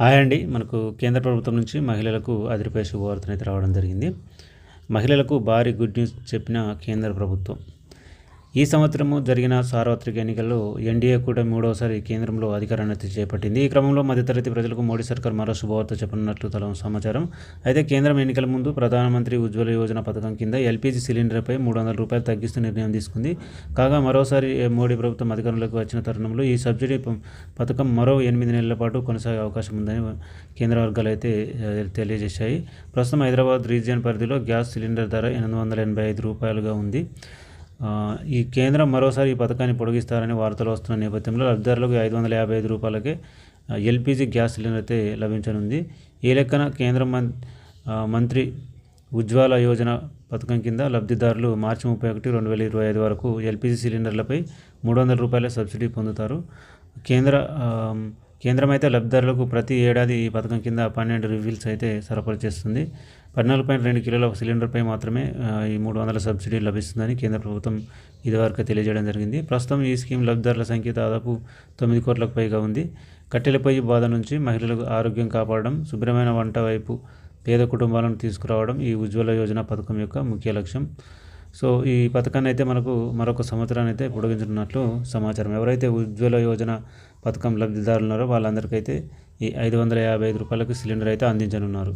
Hi అండి. మనకు కేంద్ర ప్రభుత్వం నుంచి మహిళలకు అదిరిపై శుభవార్తనైతే రావడం జరిగింది. మహిళలకు భారీ గుడ్ న్యూస్ చెప్పిన కేంద్ర ప్రభుత్వం ఈ సంవత్సరము జరిగిన సార్వత్రిక ఎన్నికల్లో ఎన్డీఏ కూడా మూడవసారి కేంద్రంలో అధికారాన్ని చేపట్టింది. ఈ క్రమంలో మధ్యతరగతి ప్రజలకు మోడీ సర్కార్ మరో శుభవార్త చెప్పనున్నట్లు తల సమాచారం. అయితే కేంద్రం ఎన్నికల ముందు ప్రధానమంత్రి ఉజ్వల యోజన పథకం కింద ఎల్పీజీ సిలిండర్పై మూడు వందల రూపాయలు తగ్గిస్తూ నిర్ణయం తీసుకుంది. కాగా మరోసారి మోడీ ప్రభుత్వం అధికారంలోకి వచ్చిన తరుణంలో ఈ సబ్సిడీ పథకం మరో ఎనిమిది నెలల పాటు కొనసాగే అవకాశం ఉందని కేంద్ర వర్గాలు అయితే తెలియజేశాయి. ప్రస్తుతం హైదరాబాద్ రీజియన్ పరిధిలో గ్యాస్ సిలిండర్ ధర ఎనిమిది వందల ఎనభై ఐదు రూపాయలుగా ఉంది. ఈ కేంద్రం మరోసారి ఈ పథకాన్ని పొడిగిస్తారని వార్తలు వస్తున్న నేపథ్యంలో లబ్ధిదారులకు ఐదు వందల యాభై ఐదు రూపాయలకే ఎల్పిజి గ్యాస్ సిలిండర్ అయితే లభించనుంది. ఏ లెక్కన కేంద్ర మం మంత్రి ఉజ్వాల యోజన పథకం కింద లబ్ధిదారులు మార్చి ముప్పై ఒకటి రెండు వేల ఇరవై ఐదు వరకు ఎల్పిజి సిలిండర్లపై మూడు వందల రూపాయల సబ్సిడీ పొందుతారు. కేంద్ర కేంద్రం అయితే లబ్ధిదారులకు ప్రతి ఏడాది ఈ పథకం కింద పన్నెండు రివ్యూల్స్ అయితే సరఫరా చేస్తుంది. పద్నాలుగు పాయింట్ రెండు కిలోల సిలిండర్పై మాత్రమే ఈ మూడు వందల సబ్సిడీ లభిస్తుందని కేంద్ర ప్రభుత్వం ఇదివరకు తెలియజేయడం జరిగింది. ప్రస్తుతం ఈ స్కీమ్ లబ్ధిదారుల సంఖ్య దాదాపు తొమ్మిది కోట్లకు పైగా ఉంది. కట్టెలపై బాధ నుంచి మహిళలకు ఆరోగ్యం కాపాడడం శుభ్రమైన వంట వైపు పేద కుటుంబాలను తీసుకురావడం ఈ ఉజ్వల యోజన పథకం యొక్క ముఖ్య లక్ష్యం. సో ఈ పథకాన్ని అయితే మనకు మరొక సంవత్సరాన్ని అయితే పొడిగించనున్నట్లు సమాచారం. ఎవరైతే ఉజ్వల యోజన పథకం లబ్ధిదారులు ఉన్నారో వాళ్ళందరికైతే ఈ ఐదు వందల యాభై ఐదు రూపాయలకు సిలిండర్ అయితే అందించనున్నారు.